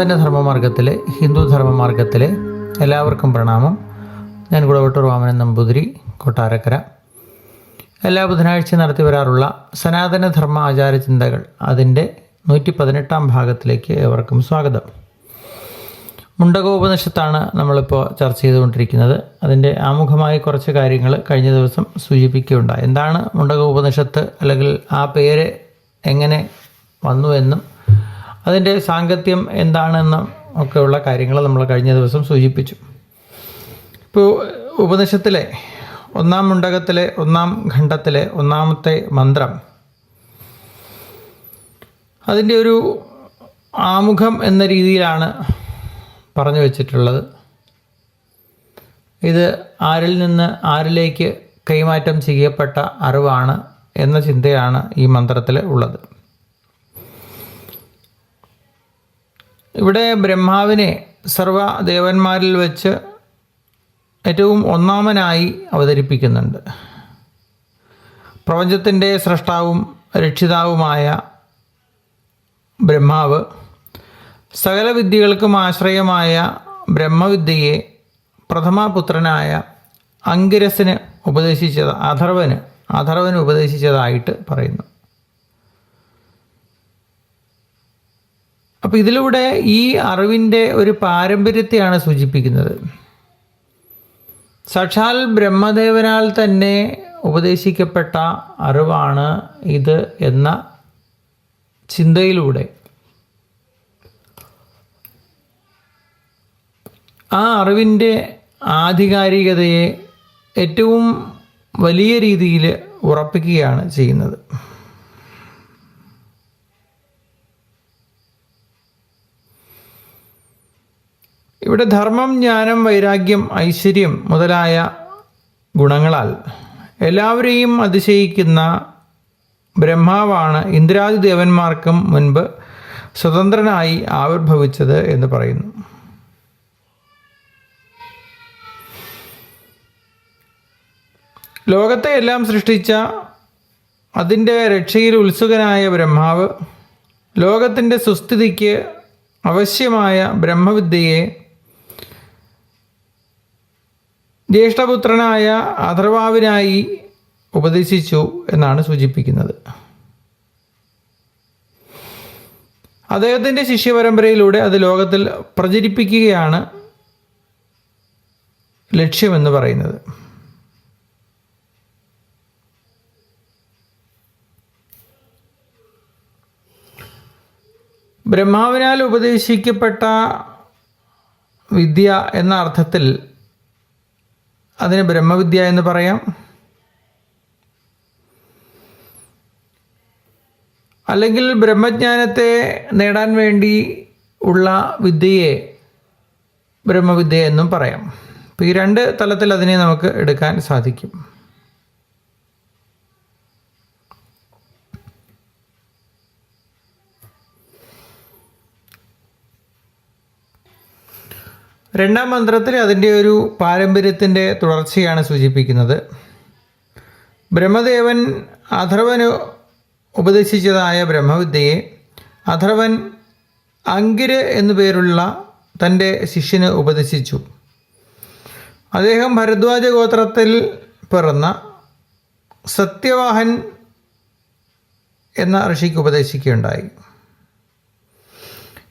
സനാതന ധർമ്മമാർഗത്തിലെ ഹിന്ദു ധർമ്മമാർഗത്തിലെ എല്ലാവർക്കും പ്രണാമം. ഞാൻ കുടവട്ടൂർ വാമനൻ നമ്പൂതിരി കൊട്ടാരക്കര. എല്ലാ ബുധനാഴ്ച നടത്തി വരാറുള്ള സനാതന ധർമ്മ ആചാര ചിന്തകൾ അതിന്റെ നൂറ്റി പതിനെട്ടാം ഭാഗത്തിലേക്ക് ഏവർക്കും സ്വാഗതം. മുണ്ടകോപനിഷത്താണ് നമ്മളിപ്പോൾ ചർച്ച ചെയ്തുകൊണ്ടിരിക്കുന്നത്. അതിന്റെ ആമുഖമായി കുറച്ച് കാര്യങ്ങൾ കഴിഞ്ഞ ദിവസം സൂചിപ്പിക്കുകയുണ്ടായി. എന്താണ് മുണ്ടകോപനിഷത്ത്? അല്ലെങ്കിൽ ആ പേര് എങ്ങനെ വന്നു എന്നും അതിന്റെ സാങ്കത്യം എന്താണെന്നും ഒക്കെയുള്ള കാര്യങ്ങൾ നമ്മൾ കഴിഞ്ഞ ദിവസം സൂചിപ്പിച്ചു. ഇപ്പോൾ ഉപനിഷത്തിലെ ഒന്നാം മുണ്ടകത്തിലെ ഒന്നാം ഖണ്ഡത്തിലെ ഒന്നാമത്തെ മന്ത്രം അതിന്റെ ഒരു ആമുഖം എന്ന രീതിയിലാണ് പറഞ്ഞു വച്ചിട്ടുള്ളത്. ഇത് ആരിൽ നിന്ന് ആരിലേക്ക് കൈമാറ്റം ചെയ്യപ്പെട്ട അറിവാണ് എന്ന ചിന്തയാണ് ഈ മന്ത്രത്തിൽ ഉള്ളത്. ഇവിടെ ബ്രഹ്മാവിനെ സർവ ദേവന്മാരിൽ വെച്ച് ഏറ്റവും ഒന്നാമനായി അവതരിപ്പിക്കുന്നുണ്ട്. പ്രപഞ്ചത്തിന്റെ സൃഷ്ടാവും രക്ഷിതാവുമായ ബ്രഹ്മാവ് സകല വിദ്യകൾക്കും ആശ്രയമായ ബ്രഹ്മവിദ്യയെ പ്രഥമപുത്രനായ അങ്കിരസിന് ഉപദേശിച്ചത് അഥർവന് അഥർവന് ഉപദേശിച്ചതായിട്ട് പറയുന്നു. അപ്പോൾ ഇതിലൂടെ ഈ അറിവിന്റെ ഒരു പാരമ്പര്യത്തെയാണ് സൂചിപ്പിക്കുന്നത്. സാക്ഷാൽ ബ്രഹ്മദേവനാൽ തന്നെ ഉപദേശിക്കപ്പെട്ട അറിവാണ് ഇത് എന്ന ചിന്തയിലൂടെ. ആ അറിവിന്റെ ആധികാരികതയെ ഏറ്റവും വലിയ രീതിയിൽ ഉറപ്പിക്കുകയാണ് ചെയ്യുന്നത്. ഇവിടെ ധർമ്മം ജ്ഞാനം വൈരാഗ്യം ഐശ്വര്യം മുതലായ ഗുണങ്ങളാൽ എല്ലാവരെയും അതിശയിക്കുന്ന ബ്രഹ്മാവാണ് ഇന്ദ്രാദി ദേവന്മാർക്കും മുൻപ് സ്വതന്ത്രനായി ആവിർഭവിച്ചത് എന്ന് പറയുന്നു. ലോകത്തെ എല്ലാം സൃഷ്ടിച്ച അതിന്റെ രക്ഷയിൽ ഉത്സുകനായ ബ്രഹ്മാവ് ലോകത്തിന്റെ സുസ്ഥിതിക്ക് അവശ്യമായ ബ്രഹ്മവിദ്യയെ ജ്യേഷ്ഠപുത്രനായ അഥർവാവിനായി ഉപദേശിച്ചു എന്നാണ് സൂചിപ്പിക്കുന്നത്. അദ്ദേഹത്തിന്റെ ശിഷ്യപരമ്പരയിലൂടെ അത് ലോകത്തിൽ പ്രചരിപ്പിക്കുകയാണ് ലക്ഷ്യമെന്ന് പറയുന്നത്. ബ്രഹ്മാവിനാൽ ഉപദേശിക്കപ്പെട്ട വിദ്യ എന്ന അർത്ഥത്തിൽ അതിന് ബ്രഹ്മവിദ്യ എന്ന് പറയാം. അല്ലെങ്കിൽ ബ്രഹ്മജ്ഞാനത്തെ നേടാൻ വേണ്ടി ഉള്ള വിദ്യയെ ബ്രഹ്മവിദ്യ എന്നും പറയാം. അപ്പോൾ ഈ രണ്ട് തലത്തിൽ അതിനെ നമുക്ക് എടുക്കാൻ സാധിക്കും. രണ്ടാം മന്ത്രത്തിൽ അതിന്റെ ഒരു പാരമ്പര്യത്തിന്റെ തുടർച്ചയാണ് സൂചിപ്പിക്കുന്നത്. ബ്രഹ്മദേവൻ അഥർവന് ഉപദേശിച്ചതായ ബ്രഹ്മവിദ്യയെ അഥർവൻ അങ്കിര് എന്നു പേരുള്ള തന്റെ ശിഷ്യന് ഉപദേശിച്ചു. അദ്ദേഹം ഭരദ്വാജ ഗോത്രത്തിൽ പിറന്ന സത്യവാഹൻ എന്ന ഋഷിക്ക് ഉപദേശിക്കുകയുണ്ടായി.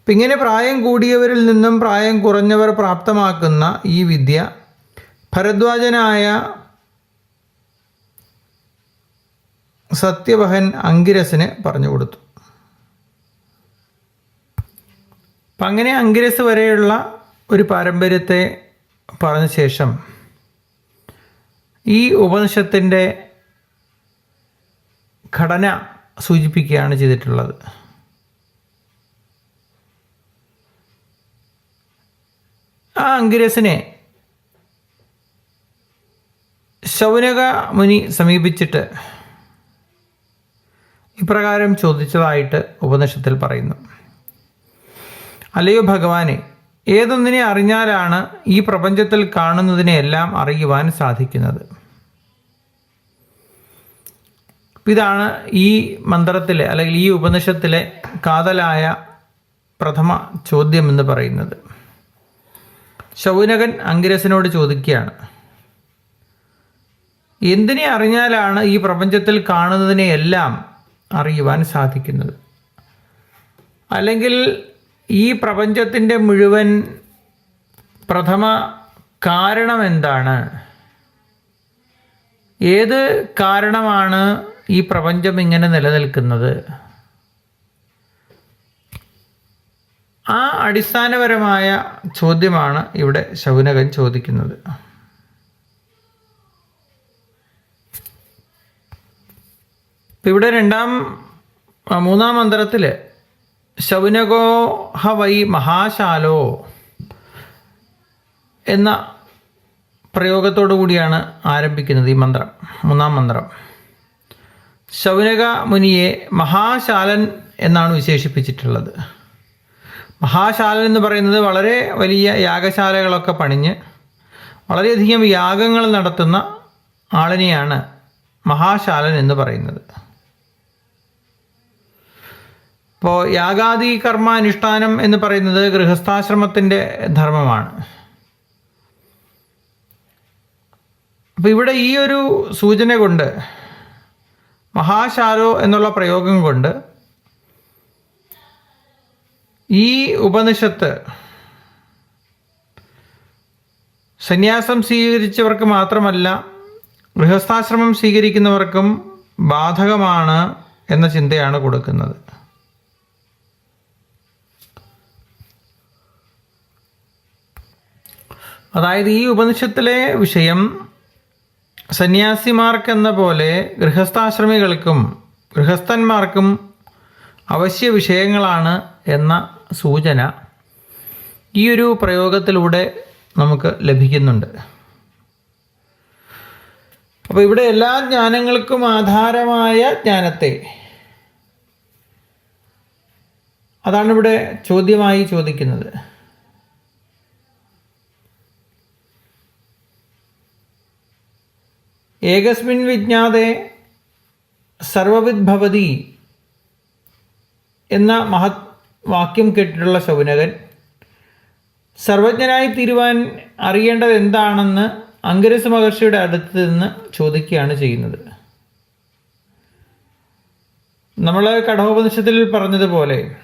അപ്പം ഇങ്ങനെ പ്രായം കൂടിയവരിൽ നിന്നും പ്രായം കുറഞ്ഞവർ പ്രാപ്തമാക്കുന്ന ഈ വിദ്യ ഭരദ്വാജനായ സത്യവഹൻ അങ്കിരസിന് പറഞ്ഞു കൊടുത്തു. അപ്പം അങ്ങനെ അങ്കിരസ് വരെയുള്ള ഒരു പാരമ്പര്യത്തെ പറഞ്ഞ ശേഷം ഈ ഉപനിഷത്തിന്റെ ഘടന സൂചിപ്പിക്കുകയാണ് ചെയ്തിട്ടുള്ളത്. ആ അങ്കിരസിനെ ശൗനക മുനി സമീപിച്ചിട്ട് ഇപ്രകാരം ചോദിച്ചതായിട്ട് ഉപനിഷത്തിൽ പറയുന്നു. അല്ലയോ ഭഗവാനെ ഏതൊന്നിനെ അറിഞ്ഞാലാണ് ഈ പ്രപഞ്ചത്തിൽ കാണുന്നതിനെയെല്ലാം അറിയുവാൻ സാധിക്കുന്നത്? ഇതാണ് ഈ മന്ത്രത്തിലെ അല്ലെങ്കിൽ ഈ ഉപനിഷത്തിലെ കാതലായ പ്രഥമ ചോദ്യം എന്ന് പറയുന്നത്. ശൗനകൻ അങ്കിരസിനോട് ചോദിക്കുകയാണ്. എന്തിനെ അറിഞ്ഞാലാണ് ഈ പ്രപഞ്ചത്തിൽ കാണുന്നതിനെയെല്ലാം അറിയുവാൻ സാധിക്കുന്നത്? അല്ലെങ്കിൽ ഈ പ്രപഞ്ചത്തിന്റെ മുഴുവൻ പ്രഥമ കാരണം എന്താണ്? ഏത് കാരണമാണ് ഈ പ്രപഞ്ചം ഇങ്ങനെ നിലനിൽക്കുന്നത്? ആ അടിസ്ഥാനപരമായ ചോദ്യമാണ് ഇവിടെ ശൗനകൻ ചോദിക്കുന്നത്. ഇവിടെ രണ്ടാം മൂന്നാം മന്ത്രത്തിൽ ശൗനകോ ഹ വൈ മഹാശാലോ എന്ന പ്രയോഗത്തോടു കൂടിയാണ് ആരംഭിക്കുന്നത് ഈ മന്ത്രം മൂന്നാം മന്ത്രം. ശൗനക മുനിയെ മഹാശാലൻ എന്നാണ് വിശേഷിപ്പിച്ചിട്ടുള്ളത്. മഹാശാലൻ എന്ന് പറയുന്നത് വളരെ വലിയ യാഗശാലകളൊക്കെ പണിഞ്ഞ് വളരെയധികം യാഗങ്ങൾ നടത്തുന്ന ആളിനെയാണ് മഹാശാലൻ എന്ന് പറയുന്നത്. അപ്പോൾ യാഗാദി കർമാനുഷ്ഠാനം എന്ന് പറയുന്നത് ഗൃഹസ്ഥാശ്രമത്തിന്റെ ധർമ്മമാണ്. അപ്പോൾ ഇവിടെ ഈ ഒരു സൂചന കൊണ്ട് മഹാശാലോ എന്നുള്ള പ്രയോഗം കൊണ്ട് ഈ ഉപനിഷത്ത് സന്യാസം സ്വീകരിച്ചവർക്ക് മാത്രമല്ല ഗൃഹസ്ഥാശ്രമം സ്വീകരിക്കുന്നവർക്കും ബാധകമാണ് എന്ന ചിന്തയാണ് കൊടുക്കുന്നത്. അതായത് ഈ ഉപനിഷത്തിലെ വിഷയം സന്യാസിമാർക്കെന്ന പോലെ ഗൃഹസ്ഥാശ്രമികൾക്കും ഗൃഹസ്ഥന്മാർക്കും അവശ്യ വിഷയങ്ങളാണ് എന്ന സൂചന ഈ ഒരു പ്രയോഗത്തിലൂടെ നമുക്ക് ലഭിക്കുന്നുണ്ട്. അപ്പോൾ ഇവിടെ എല്ലാ ജ്ഞാനങ്ങൾക്കും ആധാരമായ ജ്ഞാനത്തെ അതാണ് ഇവിടെ ചോദ്യമായി ചോദിക്കുന്നത്. ഏകസ്മിൻ വിജ്ഞാതെ സർവവിദ്ഭവതി എന്ന മഹത് വാക്യം കേട്ടിട്ടുള്ള ശൗനകൻ സർവജ്ഞനായി തീരുവാൻ അറിയേണ്ടത് എന്താണെന്ന് അങ്കരസ മഹർഷിയുടെ അടുത്ത് നിന്ന് ചോദിക്കുകയാണ് ചെയ്യുന്നത്. നമ്മൾ കഠോപനിഷത്തിൽ പറഞ്ഞതുപോലെ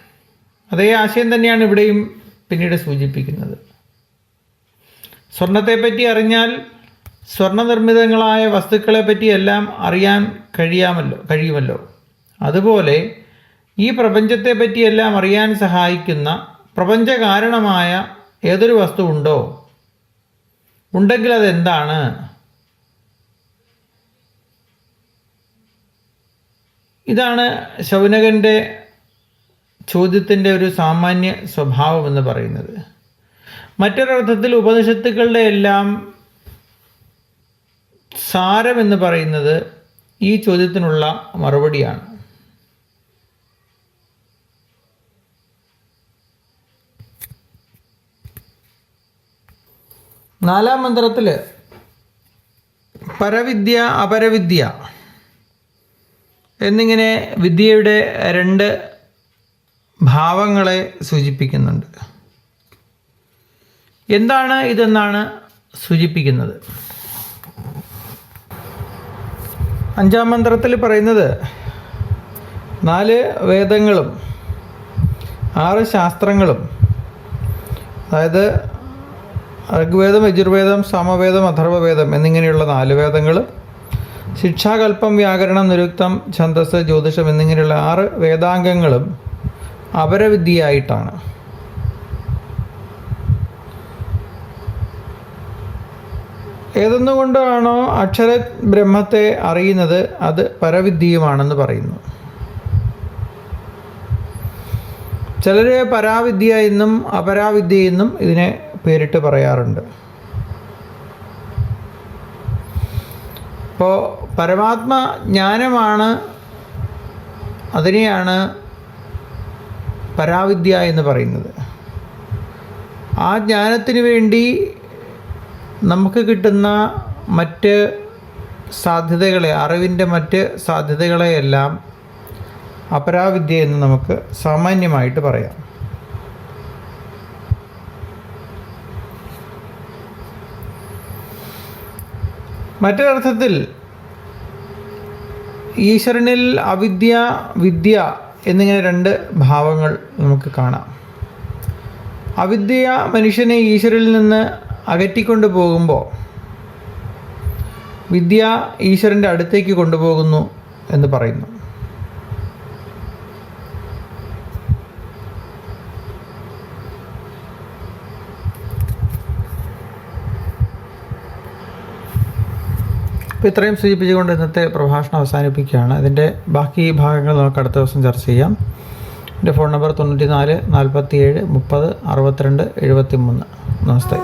അതേ ആശയം തന്നെയാണ് ഇവിടെയും പിന്നീട് സൂചിപ്പിക്കുന്നത്. സ്വർണത്തെപ്പറ്റി അറിഞ്ഞാൽ സ്വർണനിർമ്മിതങ്ങളായ വസ്തുക്കളെപ്പറ്റിയെല്ലാം പറ്റി എല്ലാം അറിയാൻ കഴിയാമല്ലോ കഴിയുമല്ലോ. അതുപോലെ ഈ പ്രപഞ്ചത്തെ പറ്റിയെല്ലാം അറിയാൻ സഹായിക്കുന്ന പ്രപഞ്ചകാരണമായ ഏതൊരു വസ്തു ഉണ്ടോ? ഉണ്ടെങ്കിൽ അതെന്താണ്? ഇതാണ് ശൗനകന്റെ ചോദ്യത്തിന്റെ ഒരു സാമാന്യ സ്വഭാവം എന്ന് പറയുന്നത്. മറ്റൊരർത്ഥത്തിൽ ഉപനിഷത്തുക്കളുടെ എല്ലാം സാരമെന്ന് പറയുന്നത് ഈ ചോദ്യത്തിനുള്ള മറുപടിയാണ്. നാലാം മന്ത്രത്തിൽ പരവിദ്യ അപരവിദ്യ എന്നിങ്ങനെ വിദ്യയുടെ രണ്ട് ഭാവങ്ങളെ സൂചിപ്പിക്കുന്നുണ്ട്. എന്താണ് ഇതെന്നാണ് സൂചിപ്പിക്കുന്നത്? അഞ്ചാം മന്ത്രത്തിൽ പറയുന്നത് നാല് വേദങ്ങളും ആറ് ശാസ്ത്രങ്ങളും അതായത് ഋഗ്വേദം യജുർവേദം സാമവേദം അഥർവവേദം എന്നിങ്ങനെയുള്ള നാല് വേദങ്ങൾ ശിക്ഷാകൽപ്പം വ്യാകരണം നിരുക്തം ഛന്ദസ് ജ്യോതിഷം എന്നിങ്ങനെയുള്ള ആറ് വേദാംഗങ്ങളും അപരവിദ്യയായിട്ടാണ്. ഏതെന്നുകൊണ്ടാണോ അക്ഷര ബ്രഹ്മത്തെ അറിയുന്നത് അത് പരവിദ്യയുമാണെന്ന് പറയുന്നു. ചിലരെ പരാവിദ്യ എന്നും അപരാവിദ്യ എന്നും ഇതിനെ പേരിട്ട് പറയാറുണ്ട്. അപ്പോൾ പരമാത്മ ജ്ഞാനമാണ് അതിനെയാണ് പരാവിദ്യ എന്ന് പറയുന്നത്. ആ ജ്ഞാനത്തിന് വേണ്ടി നമുക്ക് കിട്ടുന്ന മറ്റ് സാധ്യതകളെ അറിവിന്റെ മറ്റ് സാധ്യതകളെയെല്ലാം അപരാവിദ്യ എന്ന് നമുക്ക് സാമാന്യമായിട്ട് പറയാം. മറ്റൊരർത്ഥത്തിൽ ഈശ്വരനിൽ അവിദ്യ വിദ്യ എന്നിങ്ങനെ രണ്ട് ഭാവങ്ങൾ നമുക്ക് കാണാം. അവിദ്യ മനുഷ്യനെ ഈശ്വരിൽ നിന്ന് അകറ്റിക്കൊണ്ടു പോകുമ്പോൾ വിദ്യ ഈശ്വരന്റെ അടുത്തേക്ക് കൊണ്ടുപോകുന്നു എന്ന് പറയുന്നു. അപ്പോൾ ഇത്രയും സൂചിപ്പിച്ചുകൊണ്ട് ഇന്നത്തെ പ്രഭാഷണം അവസാനിപ്പിക്കുകയാണ്. അതിന്റെ ബാക്കി ഭാഗങ്ങൾ നമുക്ക് അടുത്ത ദിവസം ചർച്ച ചെയ്യാം. എന്റെ ഫോൺ നമ്പർ തൊണ്ണൂറ്റി നാല് നാൽപ്പത്തി ഏഴ് മുപ്പത് അറുപത്തിരണ്ട് എഴുപത്തി മൂന്ന് നമസ്തേ.